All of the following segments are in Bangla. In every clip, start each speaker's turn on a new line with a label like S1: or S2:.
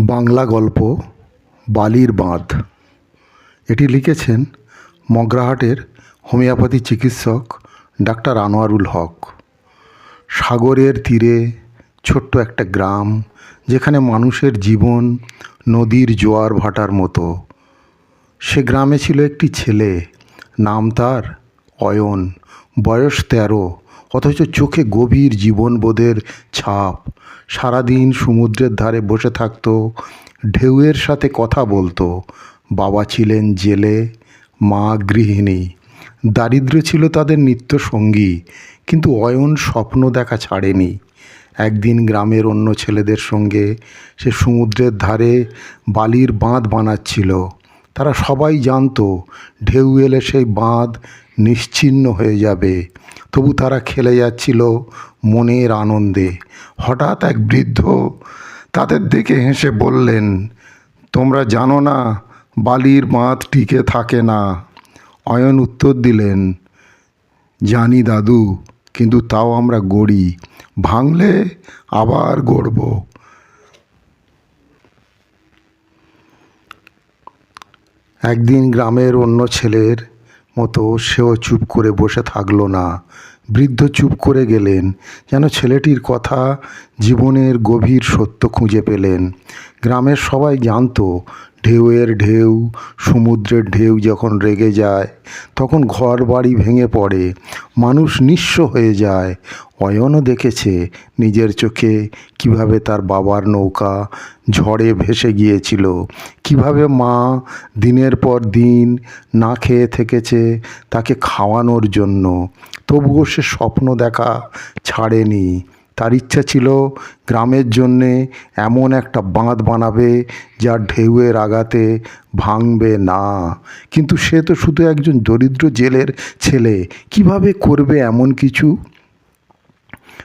S1: বাংলা গল্প, বালির বাঁধ। এটি লিখেছেন মগরাহাটের হোমিওপ্যাথি চিকিৎসক ডাক্তার আনোয়ারুল হক। সাগরের তীরে ছোট্ট একটা গ্রাম, যেখানে মানুষের জীবন নদীর জোয়ার ভাটার মতো। সে গ্রামে ছিল একটি ছেলে, নাম তার অয়ন, বয়স তেরো। অথচ চোখে গভীর জীবনবোধের ছাপ। সারাদিন সমুদ্রের ধারে বসে থাকতো, ঢেউয়ের সাথে কথা বলতো। বাবা ছিলেন জেলে, মা গৃহিণী। দারিদ্র্য ছিল তাদের নিত্য সঙ্গী কিন্তু অয়ন স্বপ্ন দেখা ছাড়েনি। একদিন গ্রামের অন্য ছেলেদের সঙ্গে সে সমুদ্রের ধারে বালির বাঁধ বানাচ্ছিল। তারা সবাই জানতো, ঢেউ এলে সেই বাঁধ নিশ্চিহ্ন হয়ে যাবে। তবু তারা খেলে যাচ্ছিল মনের আনন্দে। হঠাৎ এক বৃদ্ধ তাদের দেখে হেসে বললেন, তোমরা জানো না, বালির বাঁধ টিকে থাকে না। অয়ন উত্তর দিলেন, জানি দাদু, কিন্তু তাও আমরা গড়ি। ভাঙলে আবার গড়ব। একদিন গ্রামের অন্য ছেলের মতো সেও চুপ করে বসে থাকল না। বৃদ্ধ চুপ করে গেলেন, যেন ছেলেটির কথা জীবনের গভীর সত্য খুঁজে পেলেন। গ্রামের সবাই জানতো, ঢেউয়ের ঢেউ, সমুদ্রের ঢেউ যখন রেগে যায়, তখন ঘর বাড়ি ভেঙে পড়ে, মানুষ নিঃস্ব হয়ে যায়। অয়নও দেখেছে নিজের চোখে কীভাবে তার বাবার নৌকা ঝড়ে ভেসে গিয়েছিল, কীভাবে মা দিনের পর দিন না খেয়ে থেকেছে তাকে খাওয়ানোর জন্য। তবুও সে স্বপ্ন দেখা ছাড়েনি। তার ইচ্ছা ছিল গ্রামের জন্যে এমন একটা বাঁধ বানাবে যা ঢেউয়ের আঘাতে ভাঙবে না। কিন্তু সে তো শুধু একজন দরিদ্র জেলের ছেলে। কীভাবে করবে এমন কিছু?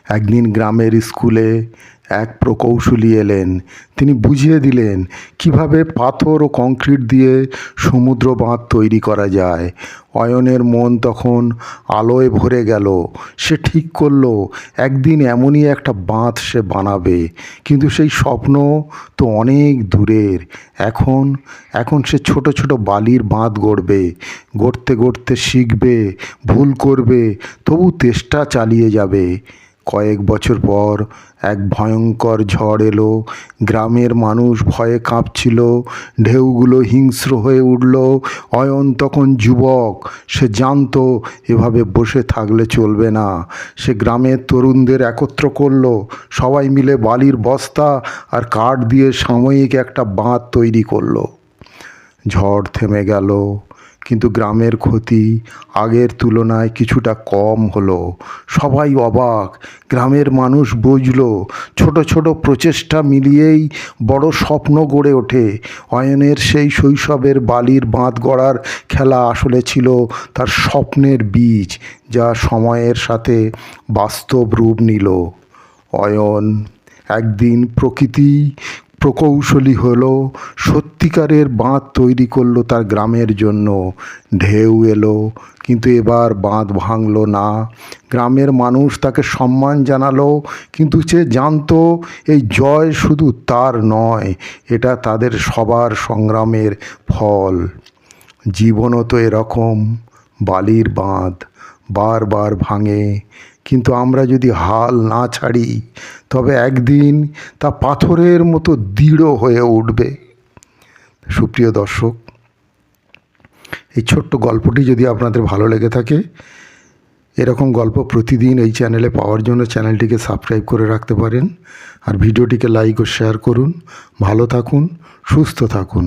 S1: একদিন গ্রামের স্কুলে এক প্রকৌশলী এলেন। তিনি বুঝিয়ে দিলেন, কীভাবে পাথর ও কংক্রিট দিয়ে সমুদ্র বাঁধ তৈরি করা যায়? অয়নের মন তখন আলোয় ভরে গেল। সে ঠিক করল, একদিন এমনই একটা বাঁধ সে বানাবে। কিন্তু সেই স্বপ্ন তো অনেক দূরের। এখন এখন সে ছোট ছোট বালির বাঁধ গড়বে। গড়তে গড়তে শিখবে, ভুল করবে, তবু চেষ্টা চালিয়ে যাবে। কয়েক বছর পর এক ভয়ঙ্কর ঝড় এলো। গ্রামের মানুষ ভয়ে কাঁপছিল। ঢেউগুলো হিংস্র হয়ে উঠল। অয়ন তখন যুবক, সে জানতো এভাবে বসে থাকলে চলবে না। সে গ্রামের তরুণদের একত্র করল। সবাই মিলে বালির বস্তা আর কাঠ দিয়ে সাময়িক একটা বাঁধ তৈরি করল। ঝড় থেমে গেল। কিন্তু গ্রামের ক্ষতি আগের তুলনায় কিছুটা কম হলো। সবাই অবাক। গ্রামের মানুষ বুঝলো, ছোট ছোট প্রচেষ্টা মিলিয়েই বড় স্বপ্ন গড়ে ওঠে। অয়নের সেই শৈশবের বালির বাঁধ গড়ার খেলা আসলে ছিল তার স্বপ্নের বীজ, যা সময়ের সাথে বাস্তব রূপ নিল। অয়ন, একদিন প্রকৃতি প্রকৌশলী হলো, সত্যিকারের বাঁধ তৈরি করল তার গ্রামের জন্য। ঢেউ এলো, কিন্তু এবার বাঁধ ভাঙলো না। গ্রামের মানুষ তাকে সম্মান জানালো, কিন্তু সে জানতো এই জয় শুধু তার নয়, এটা তাদের সবার সংগ্রামের ফল। জীবনও তো এরকম, বালির বাঁধ বারবার ভাঙে কিন্তু আমরা যদি হাল না ছাড়ি, তবে একদিন তা পাথরের মতো দৃঢ় হয়ে উঠবে। সুপ্রিয় দর্শক, এই ছোট্ট গল্পটি যদি আপনাদের ভালো লেগে থাকে, এরকম গল্প প্রতিদিন এই চ্যানেলে পাওয়ার জন্য চ্যানেলটিকে সাবস্ক্রাইব করে রাখতে পারেন। আর ভিডিওটিকে লাইক ও শেয়ার করুন। ভালো থাকুন, সুস্থ থাকুন।